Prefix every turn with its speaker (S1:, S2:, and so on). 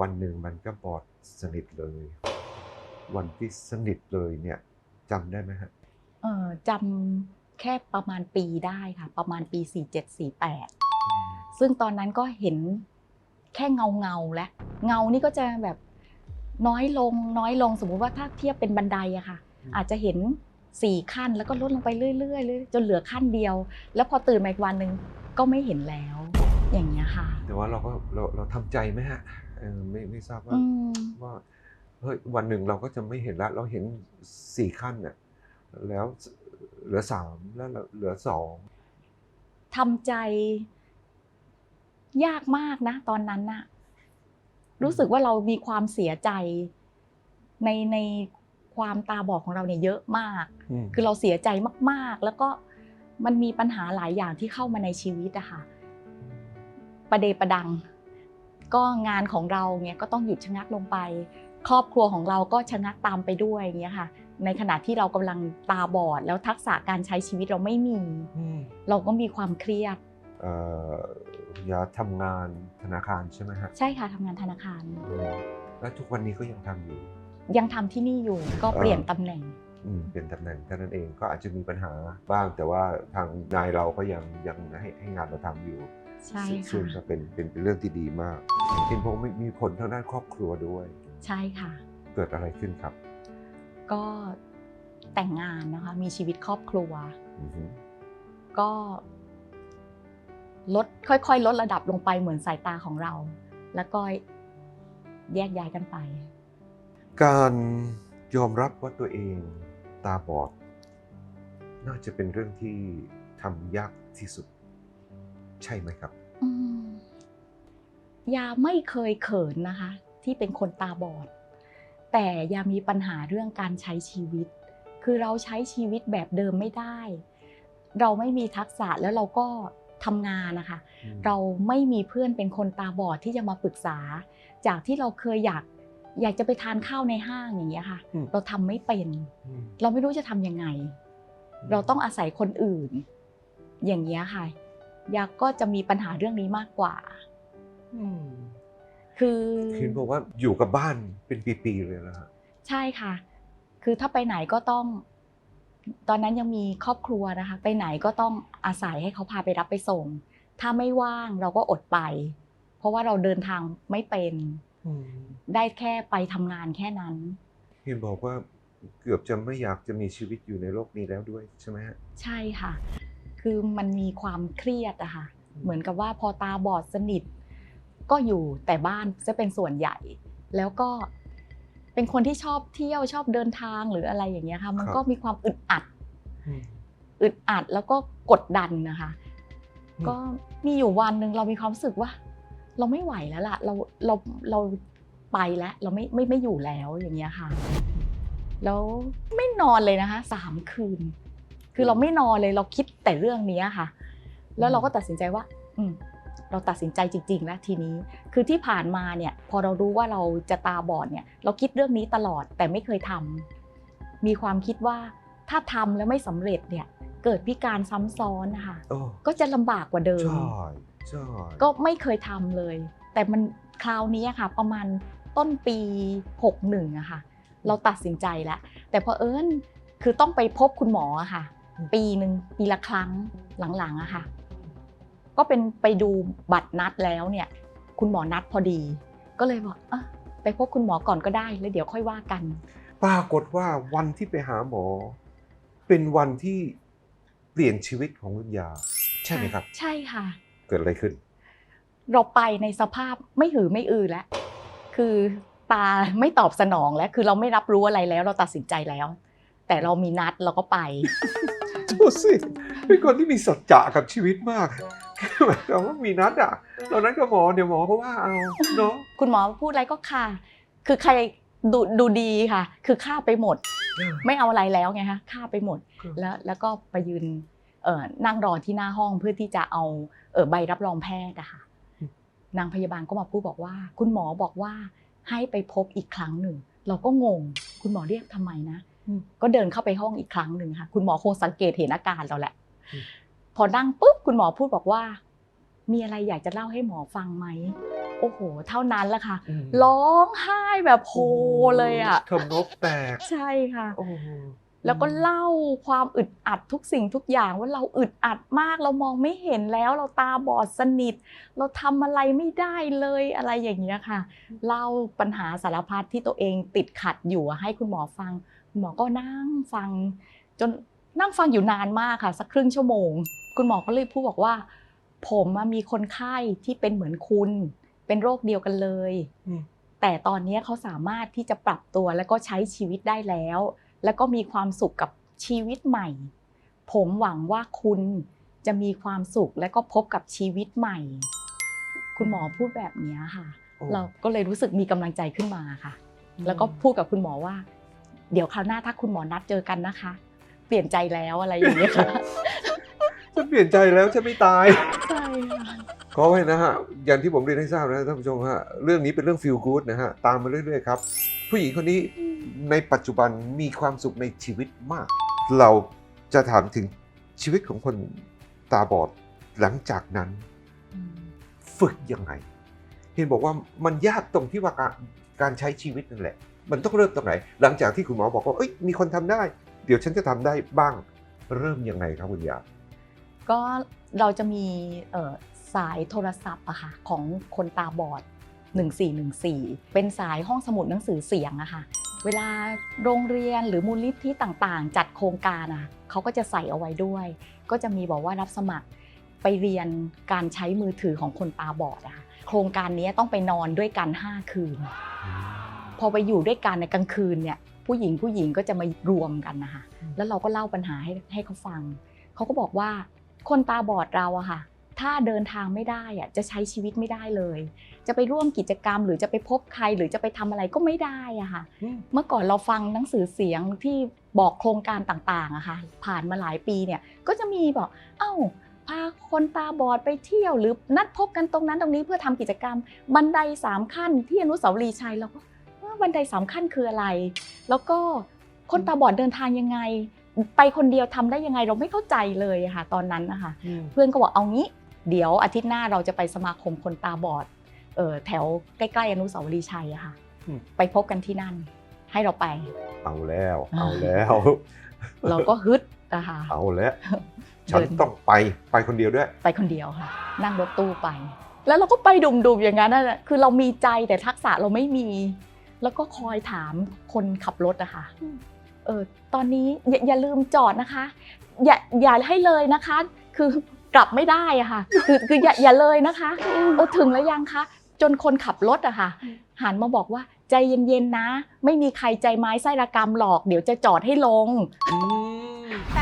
S1: วันหนึ่งมันก็บอดสนิทเลย วันที่สนิทเลยเนี่ยจำได้ไหมฮะ
S2: เออจำแค่ประมาณปีได้ค่ะ ประมาณปี 4748 ซึ่งตอนนั้นก็เห็นแค่เงาเงาๆและ เงานี่ก็จะแบบน้อยลงน้อยลงสมมุติว่าถ้าเทียบเป็นบันไดอะค่ะ อาจจะเห็นสี่ขั้นแล้วก็ลดลงไปเรื่อยๆเลยจนเหลือขั้นเดียว แล้วพอตื่นมาอีกวันหนึ่งก็ไม่เห็นแล้ว อย่างเงี้ยค่ะ
S1: แต่ว่าเราก็เราเราทำใจไหมฮะ เออไม่ไม่ทราบว่า
S2: อืม
S1: ว่าเฮ้ยวันหนึ่งเราก็จะไม่เห็นละเราเห็นสี่ขั้นเนี่ยแล้วเหลือสามแล้วเหลือสอง
S2: ทำใจยากมากนะ ตอนนั้นน่ะ รู้สึกว่าเรามีความเสียใจในในความตาบอดของเราเนี่ยเยอะมาก คือเราเสียใจมาก ๆ แล้วก็มันมีปัญหาหลายอย่างที่เข้ามาในชีวิตอะค่ะประเดประดัง ก็งานของเราเนี่ยก็ต้องหยุดชะงักลงไป ครอบครัวของเราก็ชะงักตามไปด้วยอย่างเงี้ยค่ะ ในขณะที่เรากำลังตาบอด แล้วทักษะการใช้ชีวิตเราไม่มี เราก็มีความเครียด
S1: เอ่ออย่าทำงานธนาคารใช่ไหมฮะ
S2: ใช่ค่ะทำงานธนาคาร
S1: อืมแล้วทุกวันนี้ก็ยังทำอยู่
S2: ยังทำที่นี่อยู่ก็เปลี่ยนตำแหน่ง
S1: อืมเป็นตำแหน่งเท่านั้นเองก็อาจจะมีปัญหาบ้างแต่ว่าทางนายเราก็ยังยังให้ให้งานเราทำอยู่
S2: ใช่
S1: ซึ่ง
S2: ค่ะ
S1: ก็เป็นเป็นเป็นเรื่องที่ดีมากเห็นผมมีผลทางด้านครอบครัวด้วย
S2: ใช่ค่ะ
S1: เกิดอะไรขึ้นครับ
S2: ก็แต่งงานนะคะมีชีวิตครอบครัว
S1: อือฮึ
S2: ก็ลดค่อยๆ ลดระดับลงไปเหมือนสายตาของเรา แล้วก็แยกย้ายกันไป
S1: การยอมรับว่าตัวเองตาบอด น่าจะเป็นเรื่องที่ทำยากที่สุด ใช่ไหมครับ
S2: อืมยาไม่เคยเขินนะคะ ที่เป็นคนตาบอด แต่ยามีปัญหาเรื่องการใช้ชีวิต คือเราใช้ชีวิตแบบเดิมไม่ได้ เราไม่มีทักษะแล้วเราก็ทำงานนะคะ เราไม่มีเพื่อนเป็นคนตาบอดที่จะมาปรึกษา จากที่เราเคยอยากอยากจะไปทานข้าวในห้างอย่างเงี้ยค่ะ
S1: อืม
S2: เราทำไม่เป็น
S1: อืม
S2: เราไม่รู้จะทำยังไง เราต้องอาศัยคนอื่น อย่างเงี้ยค่ะ ยาก็จะมีปัญหาเรื่องนี้มากกว่า
S1: อืม
S2: คือ
S1: เห็นบอกว่าอยู่กับบ้านเป็นปีๆเลยนะฮะ
S2: ใช่ค่ะ คือถ้าไปไหนก็ต้อง ตอนนั้นยังมีครอบครัวนะคะ ไปไหนก็ต้องอาศัยให้เขาพาไปรับไปส่ง ถ้าไม่ว่างเราก็อดไป เพราะว่าเราเดินทางไม่เป็นได้แค่ไปทำงานแค่นั้น
S1: เห็นบอกว่าเกือบจะไม่อยากจะมีชีวิตอยู่ในโลกนี้แล้วด้วยใช่ไหมฮะ
S2: ใช่ค่ะ คือมันมีความเครียดอะค่ะเหมือนกับว่าพอตาบอดสนิท ก็อยู่แต่บ้านจะเป็นส่วนใหญ่ แล้วก็เป็นคนที่ชอบเที่ยวชอบเดินทางหรืออะไรอย่างเงี้ยค่ะมันก็มีความอึดอัดอึดอัดแล้วก็กดดันนะคะ
S1: อืม
S2: ก็มีอยู่วันหนึ่งเรามีความรู้สึกว่า เราไม่ไหวแล้วล่ะเราเราเราไปแล้วเราไม่ไม่ไม่อยู่แล้วอย่างเงี้ยค่ะ แล้วไม่นอนเลยนะคะสามคืน คือเราไม่นอนเลยเราคิดแต่เรื่องนี้ค่ะ แล้วเราก็ตัดสินใจว่า อืมเราตัดสินใจจริงๆแล้วทีนี้ คือที่ผ่านมาเนี่ยพอเรารู้ว่าเราจะตาบอดเนี่ย เราคิดเรื่องนี้ตลอดแต่ไม่เคยทำมีความคิดว่าถ้าทำแล้วไม่สำเร็จเนี่ย เกิดพิการซ้ำซ้อนนะคะ
S1: โอ้
S2: ก็จะลำบากกว่าเดิม
S1: ใช่ใช่
S2: ก็ไม่เคยทำเลย แต่มันคราวนี้อะค่ะ ประมาณต้นปี 61อะค่ะ เราตัดสินใจแล้วแต่พอเอิญคือต้องไปพบคุณหมออะค่ะ ปีหนึ่งปีละครั้งหลังๆอะค่ะ ก็เป็นไปดูบัตรนัดแล้วเนี่ย คุณหมอนัดพอดี ก็เลยบอกเอะไปพบคุณหมอก่อนก็ได้แล้วเดี๋ยวค่อยว่ากัน
S1: ปรากฏว่าวันที่ไปหาหมอ เป็นวันที่เปลี่ยนชีวิตของลุงยา ใช่ไหมครับ
S2: ใช่ค่ะ
S1: เกิดอะไรขึ้น
S2: เราไปในสภาพไม่หือไม่อือแล้วคือตาไม่ตอบสนองแล้ว คือเราไม่รับรู้อะไรแล้ว เราตัดสินใจแล้ว แต่เรามีนัดเราก็ไป
S1: ดูสิเป็นคนที่มีสัจจะกับชีวิตมากหมายความว่ามีนัดอะตอนนั้นก็หมอเดี๋ยวหมอก็ว่าเอาเนาะ
S2: คุณหมอพูดอะไรก็ค่ะ คือใครดูดูดีค่ะ คือฆ่าไปหมด ไม่เอาอะไรแล้วไงคะฆ่าไปหมด
S1: ครับ
S2: แล้วแล้วก็ไปยืนเอ่อนั่งรอที่หน้าห้องเพื่อที่จะเอาเออใบรับรองแพทย์อะค่ะ นางพยาบาลก็มาพูดบอกว่า คุณหมอบอกว่าให้ไปพบอีกครั้งหนึ่ง เราก็งง คุณหมอเรียกทำไมนะ
S1: อืม
S2: ก็เดินเข้าไปห้องอีกครั้งหนึ่งค่ะ คุณหมอคงสังเกตเห็นอาการเราแหละ
S1: อืม
S2: พอนั่งปุ๊บคุณหมอพูดบอกว่า มีอะไรอยากจะเล่าให้หมอฟังไหมโอ้โห เท่านั้นแหละค่ะ
S1: อืม
S2: ร้องไห้แบบโฮเลยอะ
S1: ทำนกแตก
S2: ใช่ค่ะ
S1: โอ้โห
S2: แล้วก็เล่าความอึดอัดทุกสิ่งทุกอย่างว่าเราอึดอัดมากเรามองไม่เห็นแล้ว เราตาบอดสนิท เราทำอะไรไม่ได้เลยอะไรอย่างเงี้ยค่ะเล่าปัญหาสารพัดที่ตัวเองติดขัดอยู่อะให้คุณหมอฟังคุณ หมอก็นั่งฟัง จนนั่งฟังอยู่นานมากค่ะ สักครึ่งชั่วโมง คุณหมอก็เลยพูดบอกว่า ผมอะมีคนไข้ที่เป็นเหมือนคุณ เป็นโรคเดียวกันเลย
S1: อืม
S2: แต่ตอนนี้เขาสามารถที่จะปรับตัวแล้วก็ใช้ชีวิตได้แล้ว แล้วก็มีความสุขกับชีวิตใหม่ ผมหวังว่าคุณจะมีความสุขและก็พบกับชีวิตใหม่ คุณหมอพูดแบบเนี้ยค่ะ
S1: โอ้
S2: เราก็เลยรู้สึกมีกำลังใจขึ้นมาค่ะ แล้วก็พูดกับคุณหมอว่า เดี๋ยวคราวหน้าถ้าคุณหมอนัดเจอกันนะคะ เปลี่ยนใจแล้วอะไรอย่างเงี้ยค่ะ
S1: ฉันเปลี่ยนใจแล้วฉันไม่ตาย
S2: ใช่ค่ะ
S1: ขอไว้นะฮะอย่างที่ผมเรียนให้ทราบนะท่านผู้ชมฮะเรื่องนี้เป็นเรื่อง feel good นะฮะตามมาเรื่อยๆครับ ผู้หญิงคนนี้ในปัจจุบันมีความสุขในชีวิตมาก เราจะถามถึงชีวิตของคนตาบอดหลังจากนั้น ฝึกยังไง เห็นบอกว่ามันยากตรงที่ว่าการการใช้ชีวิตนั่นแหละ มันต้องเริ่มตรงไหน หลังจากที่คุณหมอบอกว่าเอ้ยมีคนทำได้ เดี๋ยวฉันจะทำได้บ้าง เริ่มยังไงครับคุณยา
S2: ก็เราจะมีสายโทรศัพท์อะค่ะของคนตาบอด 1414 เป็นสายห้องสมุดหนังสือเสียงอะค่ะเวลาโรงเรียนหรือมูลนิธิต่างๆ จัดโครงการอะเขาก็จะใส่เอาไว้ด้วย ก็จะมีบอกว่ารับสมัครไปเรียนการใช้มือถือของคนตาบอดอะค่ะโครงการนี้ต้องไปนอนด้วยกัน 5 คืน พอไปอยู่ด้วยกันในกลางคืนเนี่ยผู้หญิงผู้หญิงก็จะมารวมกันนะคะ
S1: อืม
S2: แล้วเราก็เล่าปัญหาให้ให้เขาฟัง เขาก็บอกว่าคนตาบอดเราอะค่ะ ถ้าเดินทางไม่ได้อะจะใช้ชีวิตไม่ได้เลย จะไปร่วมกิจกรรม หรือจะไปพบใครหรือจะไปทำอะไรก็ไม่ได้อะค่ะ เมื่อก่อนเราฟังหนังสือเสียงที่บอกโครงการต่างๆอะค่ะ ผ่านมาหลายปีเนี่ยก็จะมีบอกเอ้าพาคนตาบอดไปเที่ยวหรือนัดพบกันตรงนั้นตรงนี้เพื่อทำกิจกรรม บันไดสามขั้นที่อนุสาวรีย์ชัยเราก็เอ้อ บันไดสามขั้นคืออะไร แล้วก็คนตาบอดเดินทางยังไง ไปคนเดียวทำได้ยังไงเราไม่เข้าใจเลยอะค่ะตอนนั้นนะคะเพื่อนก็บอกเอางี้ เดี๋ยวอาทิตย์หน้าเราจะไปสมาคมคนตาบอดเออแถวใกล้ๆอนุสาวรีย์ชัยอะค่ะ
S1: อืม
S2: ไปพบกันที่นั่น ให้เราไป
S1: เอาแล้ว
S2: อ่า
S1: เอาแล้ว
S2: เราก็ฮึดนะคะ
S1: เอาแล้วฉัน
S2: เดิน
S1: ต้องไปไปคนเดียวด้วย
S2: ไปคนเดียวค่ะ นั่งรถตู้ไป แล้วเราก็ไปดุมๆอย่างนั้นน่ะคือเรามีใจแต่ทักษะเราไม่มี แล้วก็คอยถามคนขับรถอะค่ะเออตอนนี้อย่าอย่าลืมจอดนะคะ อย่าอย่าให้เลยนะคะ คือกลับไม่ได้อะค่ะ คือคืออย่าอย่าเลยนะคะเออถึงแล้วยังคะจนคนขับรถอะค่ะหันมาบอกว่าใจเย็นๆนะ ไม่มีใครใจไม้ไส้ระกรรมหรอก เดี๋ยวจะจอดให้ลง
S3: แฟนราย